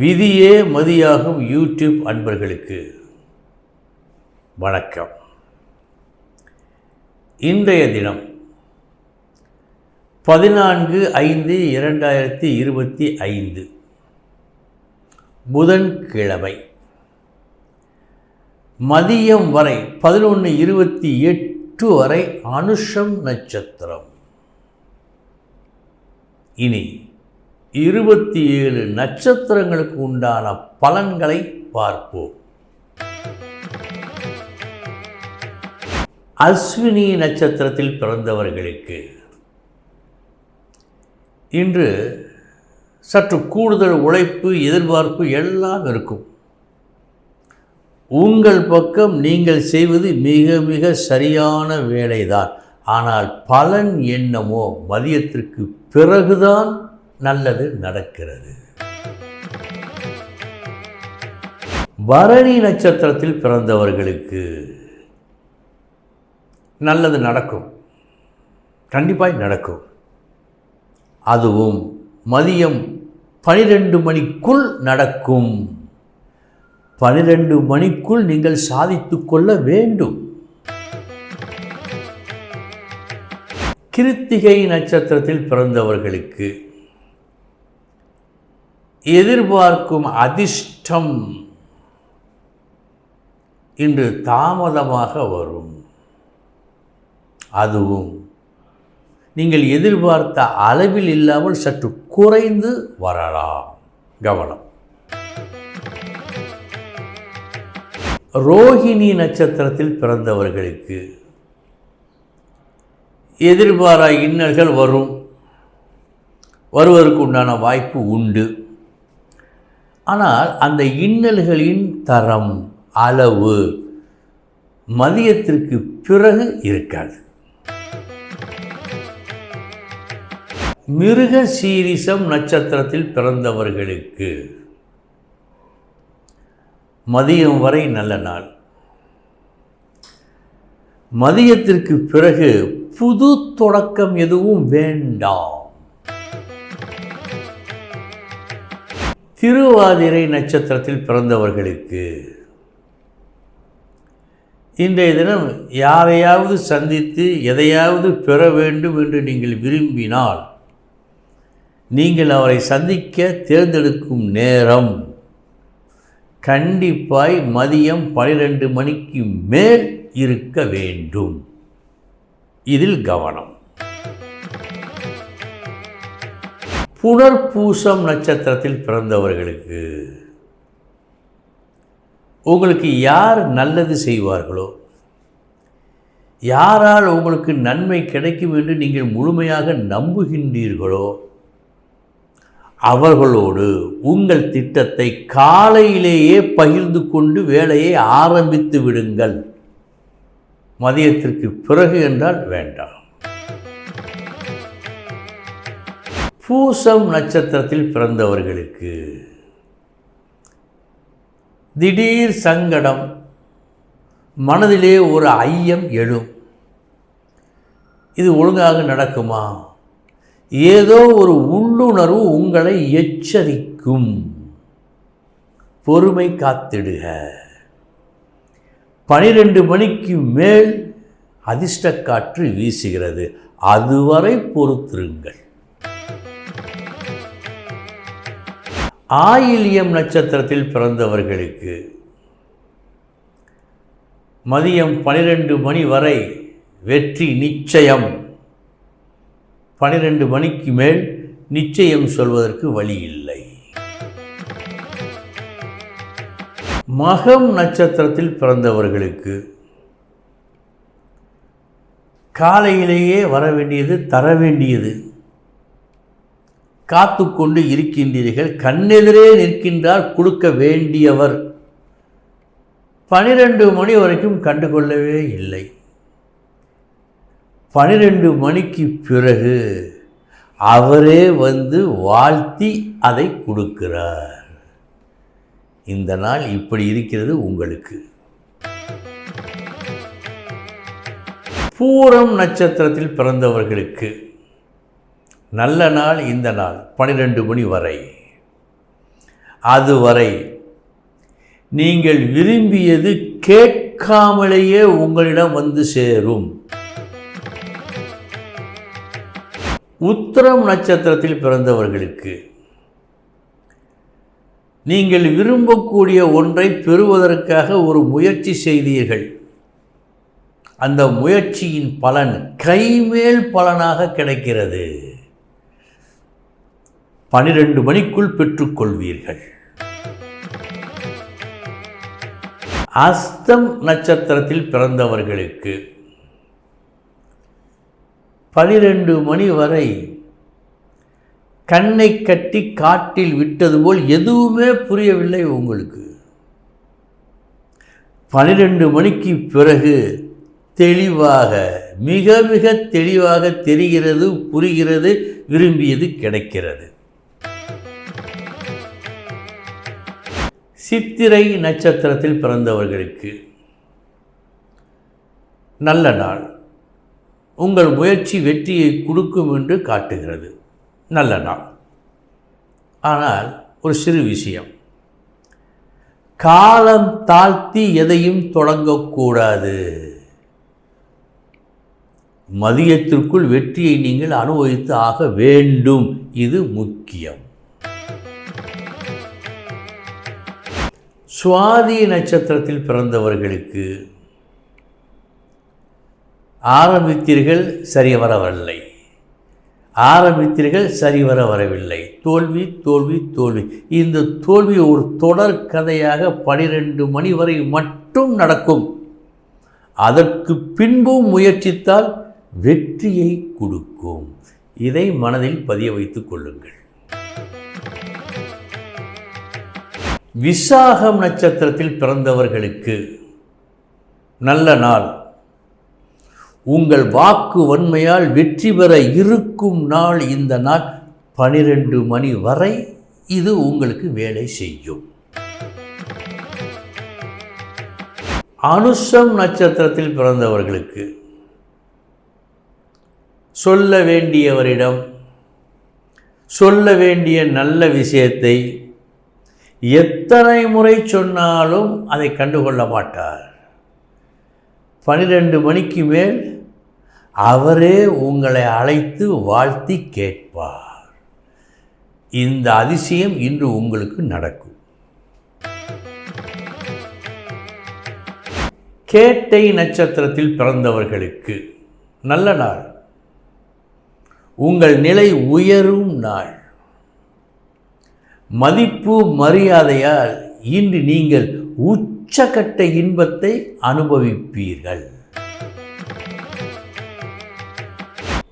விதியே மதியாகும் யூடியூப் அன்பர்களுக்கு வணக்கம். இன்றைய தினம் பதினான்கு ஐந்து இரண்டாயிரத்தி இருபத்தி ஐந்து புதன்கிழமை. மதியம் வரை பதினொன்று இருபத்தி எட்டு வரை அனுஷம் நட்சத்திரம். இனி இருபத்தி ஏழு நட்சத்திரங்களுக்கு உண்டான பலன்களை பார்ப்போம். அஸ்வினி நட்சத்திரத்தில் பிறந்தவர்களுக்கு இன்று சற்று கூடுதல் உழைப்பு எதிர்பார்ப்பு எல்லாம் இருக்கும். உங்கள் பக்கம் நீங்கள் செய்வது மிக மிக சரியான வேலைதான். ஆனால் பலன் என்னமோ மதியத்திற்கு பிறகுதான் நல்லது நடக்கிறது. பரணி நட்சத்திரத்தில் பிறந்தவர்களுக்கு நல்லது நடக்கும். கண்டிப்பாக நடக்கும். அதுவும் மதியம் பனிரெண்டு மணிக்குள் நடக்கும். பனிரெண்டு மணிக்குள் நீங்கள் சாதித்து கொள்ள வேண்டும். கிருத்திகை நட்சத்திரத்தில் பிறந்தவர்களுக்கு எதிர்பார்க்கும் அதிர்ஷ்டம் இன்று தாமதமாக வரும். அதுவும் நீங்கள் எதிர்பார்த்த அளவில் இல்லாமல் சற்று குறைந்து வரலாம். கவனம். ரோஹிணி நட்சத்திரத்தில் பிறந்தவர்களுக்கு எதிர்பாரா இன்னல்கள் வரும். வருவதற்கு உண்டான வாய்ப்பு உண்டு. ஆனால் அந்த இன்னல்களின் தரம் அளவு மதியத்திற்கு பிறகு இருக்காது. மிருக சீரிசம் நட்சத்திரத்தில் பிறந்தவர்களுக்கு மதியம் வரை நல்ல நாள். மதியத்திற்கு பிறகு புது தொடக்கம் எதுவும் வேண்டாம். திருவாதிரை நட்சத்திரத்தில் பிறந்தவர்களுக்கு. இன்றைய தினம் யாரையாவது சந்தித்து எதையாவது பெற வேண்டும் என்று நீங்கள் விரும்பினால் நீங்கள் அவரை சந்திக்க தேர்ந்தெடுக்கும் நேரம் கண்டிப்பாய் மதியம் பனிரெண்டு மணிக்கு மேல் இருக்க வேண்டும். இதில் கவனம். புனர்பூசம் நட்சத்திரத்தில் பிறந்தவர்களுக்கு உங்களுக்கு யார் நல்லது செய்வார்களோ யாரால் உங்களுக்கு நன்மை கிடைக்கும் என்று நீங்கள் முழுமையாக நம்புகின்றீர்களோ அவர்களோடு உங்கள் திட்டத்தை காலையிலேயே பகிர்ந்து கொண்டு வேலையை ஆரம்பித்து விடுங்கள். மதியத்திற்கு பிறகு என்றால் வேண்டாம். பூசம் நட்சத்திரத்தில் பிறந்தவர்களுக்கு திடீர் சங்கடம் மனதிலே ஒரு ஐயம் எழும். இது ஒழுங்காக நடக்குமா? ஏதோ ஒரு உள்ளுணர்வு உங்களை எச்சரிக்கும். பொறுமை காத்திடுக. பனிரெண்டு மணிக்கு மேல் அதிர்ஷ்ட காற்று வீசுகிறது. அதுவரை பொறுத்திருங்கள். ஆயில்யம் நட்சத்திரத்தில் பிறந்தவர்களுக்கு மதியம் பனிரெண்டு மணி வரை வெற்றி நிச்சயம். பனிரெண்டு மணிக்கு மேல் நிச்சயம் சொல்வதற்கு வழி இல்லை. மகம் நட்சத்திரத்தில் பிறந்தவர்களுக்கு காலையிலேயே வர வேண்டியது தர வேண்டியது. காத்து கொண்டு இருக்கின்றீர்கள் கண்ணெதிரே நிற்கின்றார் கொடுக்க வேண்டியவர். பனிரெண்டு மணி வரைக்கும் கண்டுகொள்ளவே இல்லை. பனிரெண்டு மணிக்கு பிறகு அவரே வந்து வாழ்த்தி அதை கொடுக்கிறார். இந்த நாள் இப்படி இருக்கிறது உங்களுக்கு. பூரம் நட்சத்திரத்தில் பிறந்தவர்களுக்கு நல்ல நாள் இந்த நாள் பன்னிரெண்டு மணி வரை. அதுவரை நீங்கள் விரும்பியது கேட்காமலேயே உங்களிடம் வந்து சேரும். உத்திரம் நட்சத்திரத்தில் பிறந்தவர்களுக்கு நீங்கள் விரும்பக்கூடிய ஒன்றை பெறுவதற்காக ஒரு முயற்சி செய்தீர்கள். அந்த முயற்சியின் பலன் கைமேல் பலனாக கிடைக்கிறது. பனிரெண்டு மணிக்குள் பெற்றுக்கொள்வீர்கள். அஸ்தம் நட்சத்திரத்தில் பிறந்தவர்களுக்கு பனிரெண்டு மணி வரை கண்ணை கட்டி காட்டில் விட்டது போல் எதுவுமே புரியவில்லை உங்களுக்கு. பனிரெண்டு மணிக்கு பிறகு தெளிவாக மிக மிக தெளிவாக தெரிகிறது புரிகிறது விரும்பியது கிடைக்கிறது. சித்திரை நட்சத்திரத்தில் பிறந்தவர்களுக்கு நல்ல நாள். உங்கள் முயற்சி வெற்றியை கொடுக்கும் என்று காட்டுகிறது. நல்ல நாள். ஆனால் ஒரு சிறு விஷயம். காலம் தாழ்த்தி எதையும் தொடங்கக்கூடாது. மதியத்திற்குள் வெற்றியை நீங்கள் அனுபவித்து ஆக வேண்டும். இது முக்கியம். சுவாதி நட்சத்திரத்தில் பிறந்தவர்களுக்கு ஆரம்பித்தீர்கள் சரி வரவில்லை. ஆரம்பித்தீர்கள் சரிவர வரவில்லை. தோல்வி தோல்வி தோல்வி. இந்த தோல்வி ஒரு தொடர் கதையாக பனிரெண்டு மணி வரை மட்டும் நடக்கும். அதற்கு பின்பும் முயற்சித்தால் வெற்றியை கொடுக்கும். இதை மனதில் பதிய வைத்துக் கொள்ளுங்கள். விசாகம் நட்சத்திரத்தில் பிறந்தவர்களுக்கு நல்ல நாள். உங்கள் வாக்கு வன்மையால் வெற்றி பெற இருக்கும் நாள் இந்த நாள் பனிரெண்டு மணி வரை இது உங்களுக்கு வேலை செய்யும். அனுஷம் நட்சத்திரத்தில் பிறந்தவர்களுக்கு சொல்ல வேண்டியவரிடம் சொல்ல வேண்டிய நல்ல விஷயத்தை எத்தனை முறை சொன்னாலும் அதை கண்டுகொள்ள மாட்டார். பனிரெண்டு மணிக்கு மேல் அவரே உங்களை அழைத்து வாழ்த்தி கேட்பார். இந்த அதிசயம் இன்று உங்களுக்கு நடக்கும். கேட்டை நட்சத்திரத்தில் பிறந்தவர்களுக்கு நல்ல நாள். உங்கள் நிலை உயரும் நாள். மதிப்பு மரியாதையால் இன்று நீங்கள் உச்சக்கட்ட இன்பத்தை அனுபவிப்பீர்கள்.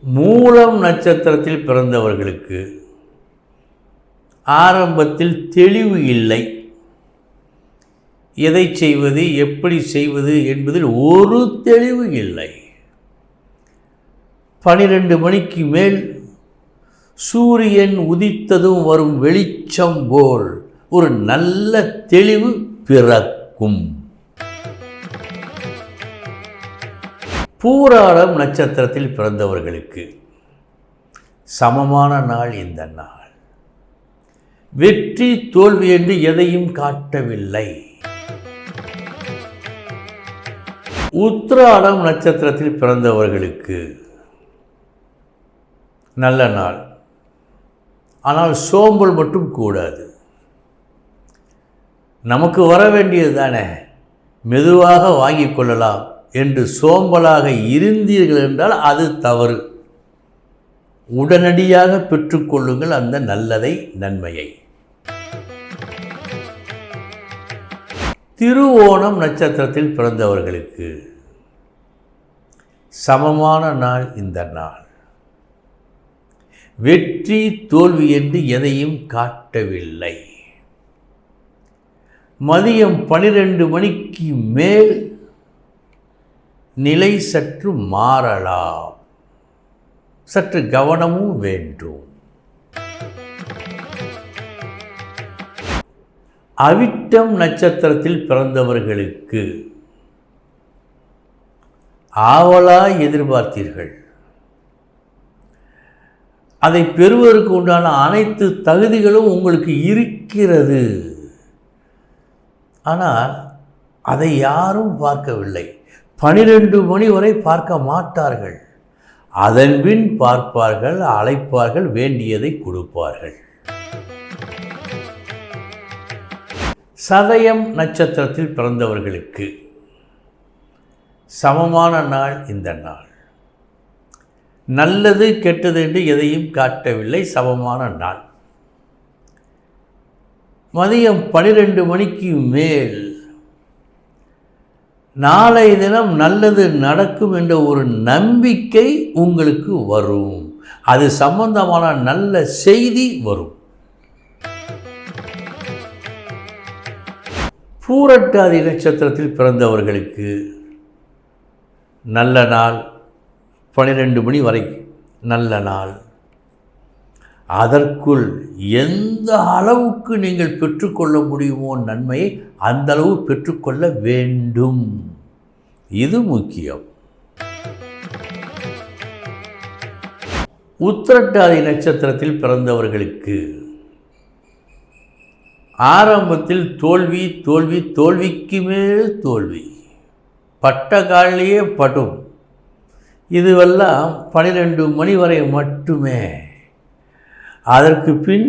மூலம் நட்சத்திரத்தில் பிறந்தவர்களுக்கு ஆரம்பத்தில் தெளிவு இல்லை. எதை செய்வது எப்படி செய்வது என்பதில் ஒரு தெளிவு இல்லை. பனிரெண்டு மணிக்கு மேல் சூரியன் உதித்ததும் வரும் வெளிச்சம் போல் ஒரு நல்ல தெளிவு பிறக்கும். பூராடம் நட்சத்திரத்தில் பிறந்தவர்களுக்கு சமமான நாள் இந்த நாள். வெற்றி தோல்வி என்று எதையும் காட்டவில்லை. உத்ராடம் நட்சத்திரத்தில் பிறந்தவர்களுக்கு நல்ல நாள். ஆனால் சோம்பல் மட்டும் கூடாது. நமக்கு வர வேண்டியது தானே? மெதுவாக வாங்கி கொள்ளலாம். என்று சோம்பலாக இருந்தீர்கள் என்றால் அது தவறு. உடனடியாக பெற்றுக்கொள்ளுங்கள் அந்த நல்லதை நன்மையை. திருவோணம் நட்சத்திரத்தில் பிறந்தவர்களுக்கு சமமான நாள் இந்த நாள். வெற்றி தோல்வி என்று எதையும் காட்டவில்லை. மதியம் பனிரெண்டு மணிக்கு மேல் நிலை சற்று மாறலாம். சற்று கவனமும் வேண்டும். அவிட்டம் நட்சத்திரத்தில் பிறந்தவர்களுக்கு ஆவலாய் எதிர்பார்த்தீர்கள். அதை பெறுவதற்கு உண்டான அனைத்து தகுதிகளும் உங்களுக்கு இருக்கிறது. ஆனால் அதை யாரும் பார்க்கவில்லை. பனிரெண்டு மணி வரை பார்க்க மாட்டார்கள். அதன்பின் பார்ப்பார்கள் அழைப்பார்கள் வேண்டியதை கொடுப்பார்கள். சதயம் நட்சத்திரத்தில் பிறந்தவர்களுக்கு சமமான நாள் இந்த நாள். நல்லது கெட்டது என்று எதையும் காட்டவில்லை. சமமான நாள். மதியம் பனிரெண்டு மணிக்கு மேல் நாளை தினம் நல்லது நடக்கும் என்ற ஒரு நம்பிக்கை உங்களுக்கு வரும். அது சம்பந்தமான நல்ல செய்தி வரும். பூரட்டாதி நட்சத்திரத்தில் பிறந்தவர்களுக்கு நல்ல நாள். பன்னிரெண்டு மணி வரை நல்ல நாள். அதற்குள் எந்த அளவுக்கு நீங்கள் பெற்றுக்கொள்ள முடியுமோ நன்மையை அந்த அளவு பெற்றுக்கொள்ள வேண்டும். இது முக்கியம். உத்திரட்டாதி நட்சத்திரத்தில் பிறந்தவர்களுக்கு ஆரம்பத்தில் தோல்வி தோல்வி தோல்விக்கு மேல் தோல்வி. பட்ட காலிலேயே படும். இதுவெல்லாம் பனிரெண்டு மணி வரை மட்டுமே. அதற்கு பின்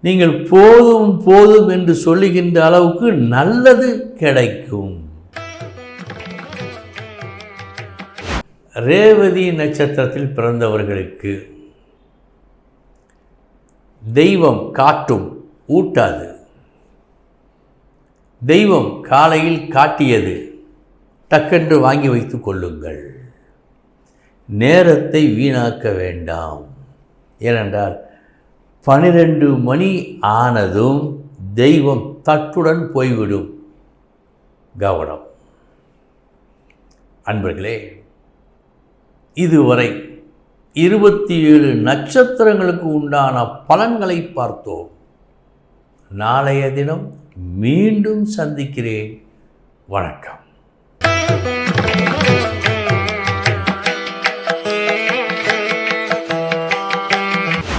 நீங்கள் போதும் போதும் என்று சொல்லுகின்ற அளவுக்கு நல்லது கிடைக்கும். ரேவதி நட்சத்திரத்தில் பிறந்தவர்களுக்கு தெய்வம் காட்டும் ஊட்டாது. தெய்வம் காலையில் காட்டியது. டக்கென்று வாங்கி வைத்து கொள்ளுங்கள். நேரத்தை வீணாக்க வேண்டாம். ஏனென்றால் பனிரெண்டு மணி ஆனதும் தெய்வம் தட்டுடன் போய்விடும். கவனம். அன்பர்களே இதுவரை இருபத்தி ஏழு நட்சத்திரங்களுக்கு உண்டான பலன்களை பார்த்தோம். நாளைய தினம் மீண்டும் சந்திக்கிறேன். வணக்கம்.